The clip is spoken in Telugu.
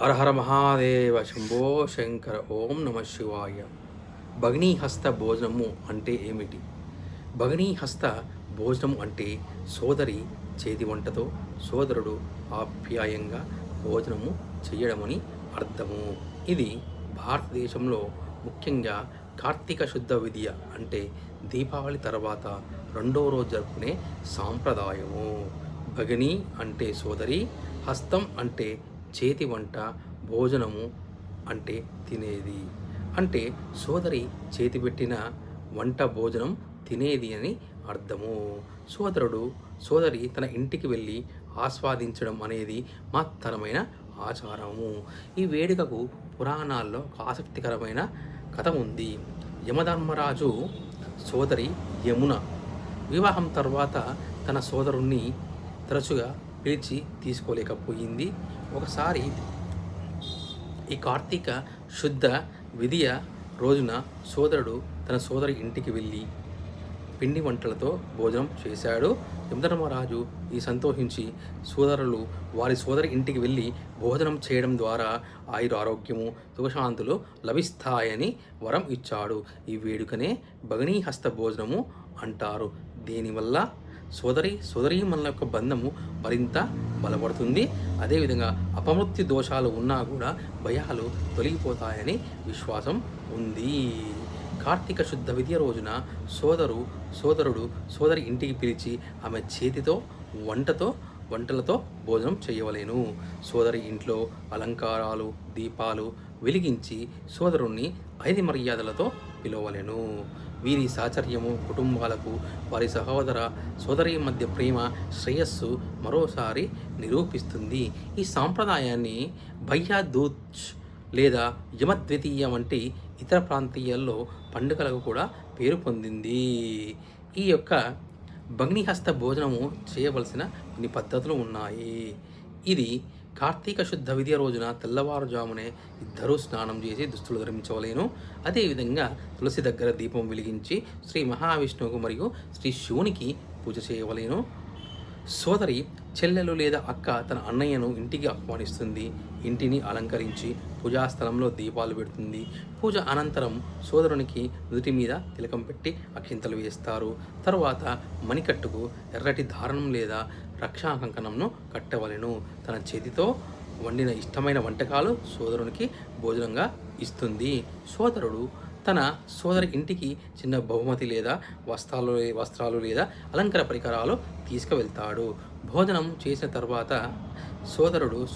హరహర మహాదేవ శంభో శంకర ఓం నమ శివాయ. భగ్నీహస్త భోజనము అంటే ఏమిటి? భగ్నీహస్త భోజనం అంటే సోదరి చేతి వంటతో సోదరుడు ఆప్యాయంగా భోజనము చేయడమని అర్థము. ఇది భారతదేశంలో ముఖ్యంగా కార్తీక శుద్ధ విద్య అంటే దీపావళి తర్వాత రెండో రోజు జరుపుకునే సాంప్రదాయము. భగిని అంటే సోదరి హస్తం అంటే చేతి వంట భోజనము అంటే తినేది. అంటే సోదరి చేతి పెట్టిన వంట భోజనం తినేది అని అర్థము. సోదరుడు సోదరి తన ఇంటికి వెళ్ళి ఆస్వాదించడం అనేది మహత్తరమైన ఆచారము. ఈ వేడుకకు పురాణాల్లో ఒక ఆసక్తికరమైన కథ ఉంది. యమధర్మరాజు సోదరి యమున వివాహం తర్వాత తన సోదరుణ్ణి తరచుగా పిలిచి తీసుకోలేకపోయింది. ఒకసారి ఈ కార్తీక శుద్ధ విధియ రోజున సోదరుడు తన సోదరి ఇంటికి వెళ్ళి పిండి వంటలతో భోజనం చేశాడు. యమధర్మరాజు ఈ సంతోషించి సోదరులు వారి సోదరి ఇంటికి వెళ్ళి భోజనం చేయడం ద్వారా ఆయుర ఆరోగ్యము సుఖశాంతులు లభిస్తాయని వరం ఇచ్చాడు. ఈ వేడుకనే భగనీహస్త భోజనము అంటారు. దీనివల్ల సోదరి సోదరీమణుల యొక్క బంధము మరింత బలపడుతుంది. అదేవిధంగా అపమృత్యు దోషాలు ఉన్నా కూడా భయాలు తొలగిపోతాయని విశ్వాసం ఉంది. కార్తీక శుద్ధ విద్య రోజున సోదరు సోదరుడు సోదరి ఇంటికి పిలిచి ఆమె చేతితో వంటతో వంటలతో భోజనం చేయవలేను. సోదరి ఇంట్లో అలంకారాలు దీపాలు వెలిగించి సోదరుణ్ణి ఐదు మర్యాదలతో పిలవలేను. వీరి సాచర్యము కుటుంబాలకు వారి సహోదర సోదరి మధ్య ప్రేమ శ్రేయస్సు మరోసారి నిరూపిస్తుంది. ఈ సాంప్రదాయాన్ని భయ్యా దూచ్ లేదా యమద్వితీయ వంటి ఇతర ప్రాంతీయాల్లో పండుగలకు కూడా పేరు పొందింది. ఈ యొక్క భగ్నిహస్త భోజనము చేయవలసిన కొన్ని పద్ధతులు ఉన్నాయి. ఇది కార్తీక శుద్ధ విద్య రోజున తెల్లవారుజామునే ఇద్దరూ స్నానం చేసి దుస్తులు ధరించవలేను. అదేవిధంగా తులసి దగ్గర దీపం వెలిగించి శ్రీ మహావిష్ణువుకు మరియు శ్రీ శివునికి పూజ చేయవలేను. సోదరి చెల్లెలు లేదా అక్క తన అన్నయ్యను ఇంటికి ఆహ్వానిస్తుంది. ఇంటిని అలంకరించి పూజాస్థలంలో దీపాలు పెడుతుంది. పూజ అనంతరం సోదరునికి నుదుటి మీద తిలకం పెట్టి అక్షింతలు వేస్తారు. తరువాత మణికట్టుకు ఎర్రటి దారణం లేదా రక్షా కంకణంను కట్టవలెను. తన చేతితో వండిన ఇష్టమైన వంటకాలు సోదరునికి భోజనంగా ఇస్తుంది. సోదరుడు తన సోదరి ఇంటికి చిన్న బహుమతి లేదా వస్త్రాలు వస్త్రాలు లేదా అలంకార పరికరాలు తీసుకువెళ్తాడు. భోజనం చేసిన తర్వాత సోదరుడు